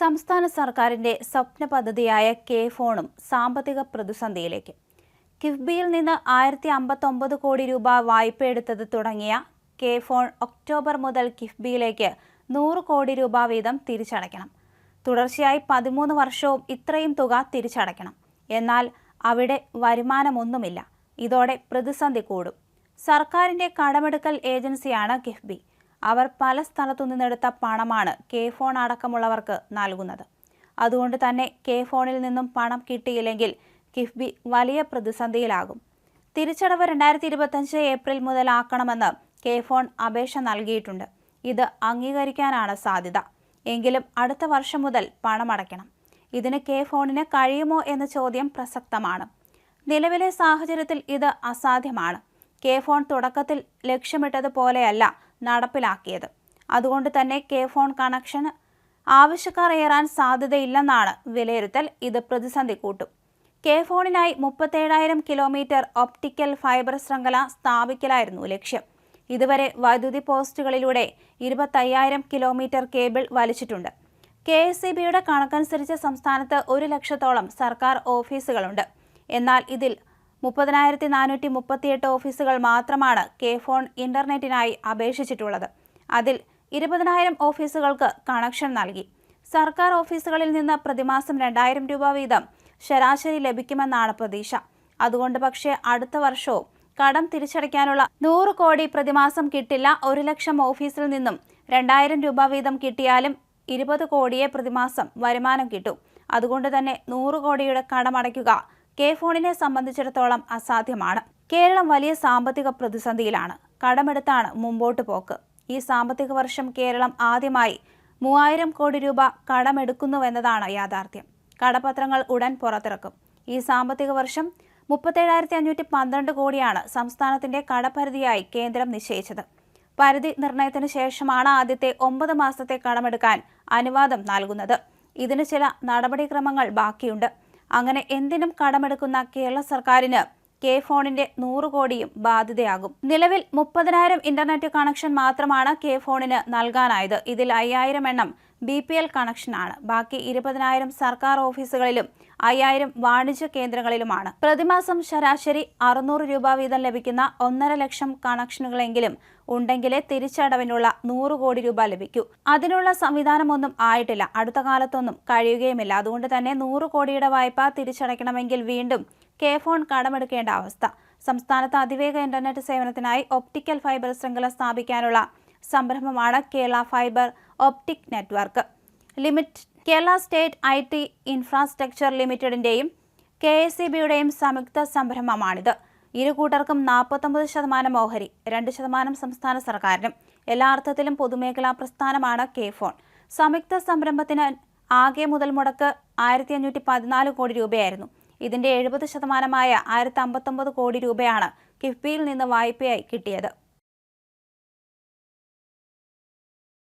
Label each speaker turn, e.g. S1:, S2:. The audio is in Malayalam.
S1: സംസ്ഥാന സർക്കാരിന്റെ സ്വപ്ന പദ്ധതിയായ കെ ഫോണും സാമ്പത്തിക പ്രതിസന്ധിയിലേക്ക്. കിഫ്ബിയിൽ നിന്ന് ആയിരത്തി അമ്പത്തൊമ്പത് കോടി രൂപ വായ്പ വായ്പയെടുത്തത് തുടങ്ങിയ കെ ഫോൺ ഒക്ടോബർ മുതൽ കിഫ്ബിയിലേക്ക് നൂറ് കോടി രൂപ വീതം തിരിച്ചടയ്ക്കണം. തുടർച്ചയായി പതിമൂന്ന് വർഷവും ഇത്രയും തുക തിരിച്ചടയ്ക്കണം. എന്നാൽ അവിടെ വരുമാനമൊന്നുമില്ല. ഇതോടെ പ്രതിസന്ധി കൂടും. സർക്കാരിന്റെ കടമെടുക്കൽ ഏജൻസിയാണ് കിഫ്ബി. അവർ പല സ്ഥലത്തു നിന്നെടുത്ത പണമാണ് കെ ഫോൺ അടക്കമുള്ളവർക്ക് നൽകുന്നത്. അതുകൊണ്ട് തന്നെ കെ ഫോണിൽ നിന്നും പണം കിട്ടിയില്ലെങ്കിൽ കിഫ്ബി വലിയ പ്രതിസന്ധിയിലാകും. തിരിച്ചടവ് രണ്ടായിരത്തി ഇരുപത്തഞ്ച് ഏപ്രിൽ മുതലാക്കണമെന്ന് കെ ഫോൺ അപേക്ഷ നൽകിയിട്ടുണ്ട്. ഇത് അംഗീകരിക്കാനാണ് സാധ്യത. എങ്കിലും അടുത്ത വർഷം മുതൽ പണമടയ്ക്കണം ഇതിന് കെ ഫോണിന് കഴിയുമോ എന്ന ചോദ്യം പ്രസക്തമാണ്. നിലവിലെ സാഹചര്യത്തിൽ ഇത് അസാധ്യമാണ്. കെ ഫോൺ തുടക്കത്തിൽ ലക്ഷ്യമിട്ടതുപോലെയല്ല നടപ്പിലാക്കിയത്. അതുകൊണ്ട് തന്നെ കെ ഫോൺ കണക്ഷൻ ആവശ്യക്കാർ ഏറാൻ സാധ്യതയില്ലെന്നാണ് വിലയിരുത്തൽ. ഇത് പ്രതിസന്ധി കൂട്ടും. കെ ഫോണിനായി മുപ്പത്തേഴായിരം കിലോമീറ്റർ ഒപ്റ്റിക്കൽ ഫൈബർ ശൃംഖല സ്ഥാപിക്കലായിരുന്നു ലക്ഷ്യം. ഇതുവരെ വൈദ്യുതി പോസ്റ്റുകളിലൂടെ ഇരുപത്തയ്യായിരം കിലോമീറ്റർ കേബിൾ വലിച്ചിട്ടുണ്ട്. കെ എസ് സി ബിയുടെ കണക്കനുസരിച്ച് സംസ്ഥാനത്ത് ഒരു ലക്ഷത്തോളം സർക്കാർ ഓഫീസുകളുണ്ട്. എന്നാൽ ഇതിൽ മുപ്പതിനായിരത്തി നാനൂറ്റി മുപ്പത്തിയെട്ട് ഓഫീസുകൾ മാത്രമാണ് കെ ഫോൺ ഇന്റർനെറ്റിനായി അപേക്ഷിച്ചിട്ടുള്ളത്. അതിൽ ഇരുപതിനായിരം ഓഫീസുകൾക്ക് കണക്ഷൻ നൽകി. സർക്കാർ ഓഫീസുകളിൽ നിന്ന് പ്രതിമാസം രണ്ടായിരം രൂപ വീതം ശരാശരി ലഭിക്കുമെന്നാണ് പ്രതീക്ഷ. അതുകൊണ്ട് പക്ഷേ അടുത്ത വർഷവും കടം തിരിച്ചടയ്ക്കാനുള്ള നൂറ് കോടി പ്രതിമാസം കിട്ടില്ല ഒരു ലക്ഷം ഓഫീസിൽ നിന്നും രണ്ടായിരം രൂപ വീതം കിട്ടിയാലും ഇരുപത് കോടിയെ പ്രതിമാസം വരുമാനം കിട്ടും. അതുകൊണ്ട് തന്നെ നൂറ് കോടിയുടെ കടമടയ്ക്കുക കെ ഫോണിനെ സംബന്ധിച്ചിടത്തോളം അസാധ്യമാണ്. കേരളം വലിയ സാമ്പത്തിക പ്രതിസന്ധിയിലാണ്. കടമെടുത്താണ് മുമ്പോട്ട് പോക്ക്. ഈ സാമ്പത്തിക വർഷം കേരളം ആദ്യമായി മൂവായിരം കോടി രൂപ കടമെടുക്കുന്നുവെന്നതാണ് യാഥാർത്ഥ്യം. കടപത്രങ്ങൾ ഉടൻ പുറത്തിറക്കും. ഈ സാമ്പത്തിക വർഷം മുപ്പത്തേഴായിരത്തി അഞ്ഞൂറ്റി പന്ത്രണ്ട് കോടിയാണ് സംസ്ഥാനത്തിന്റെ കടപരിധിയായി കേന്ദ്രം നിശ്ചയിച്ചത്. പരിധി നിർണയത്തിന് ശേഷമാണ് ആദ്യത്തെ ഒമ്പത് മാസത്തെ കടമെടുക്കാൻ അനുവാദം നൽകുന്നത്. ഇതിന് ചില നടപടിക്രമങ്ങൾ ബാക്കിയുണ്ട്. അങ്ങനെ എന്തിനും കടമെടുക്കുന്ന കേരള സർക്കാരിന് കെ ഫോണിന്റെ നൂറ് കോടിയും ബാധ്യതയാകും. നിലവിൽ മുപ്പതിനായിരം ഇന്റർനെറ്റ് കണക്ഷൻ മാത്രമാണ് കെ ഫോണിന് നൽകാനായത്. ഇതിൽ അയ്യായിരം എണ്ണം ബി പി എൽ കണക്ഷനാണ്. ബാക്കി ഇരുപതിനായിരം സർക്കാർ ഓഫീസുകളിലും അയ്യായിരം വാണിജ്യ കേന്ദ്രങ്ങളിലുമാണ്. പ്രതിമാസം ശരാശരി അറുന്നൂറ് രൂപ വീതം ലഭിക്കുന്ന ഒന്നര ലക്ഷം കണക്ഷനുകളെങ്കിലും ഉണ്ടെങ്കിലേ തിരിച്ചടവിനുള്ള നൂറ് കോടി രൂപ ലഭിക്കൂ. അതിനുള്ള സംവിധാനമൊന്നും ആയിട്ടില്ല. അടുത്ത കാലത്തൊന്നും കഴിയുകയുമില്ല. അതുകൊണ്ട് തന്നെ നൂറ് കോടിയുടെ വായ്പ തിരിച്ചടയ്ക്കണമെങ്കിൽ വീണ്ടും കെ ഫോൺ കടമെടുക്കേണ്ട അവസ്ഥ. സംസ്ഥാനത്ത് അതിവേഗ ഇന്റർനെറ്റ് സേവനത്തിനായി ഒപ്റ്റിക്കൽ ഫൈബർ ശൃംഖല സ്ഥാപിക്കാനുള്ള സംരംഭമാണ് Kerala fibre optic network. Limit Kerala state I T infrastructure ലിമിറ്റഡിന്റെയും K S C ബിയുടെയും സംയുക്ത സംരംഭമാണിത്. ഇരു കൂട്ടർക്കും നാൽപ്പത്തൊമ്പത് ശതമാനം ഓഹരി രണ്ട് ശതമാനം സംസ്ഥാന സർക്കാരിനും. എല്ലാ അർത്ഥത്തിലും പൊതുമേഖലാ പ്രസ്ഥാനമാണ് കെ ഫോൺ. സംയുക്ത സംരംഭത്തിന് ആകെ മുതൽ മുടക്ക് ആയിരത്തി അഞ്ഞൂറ്റി പതിനാല് കോടി രൂപയായിരുന്നു. ഇതിന്റെ എഴുപത് ശതമാനമായ ആയിരത്തി അമ്പത്തൊമ്പത് കോടി രൂപയാണ് കിഫ്ബിയിൽ നിന്ന് വായ്പയായി കിട്ടിയത്.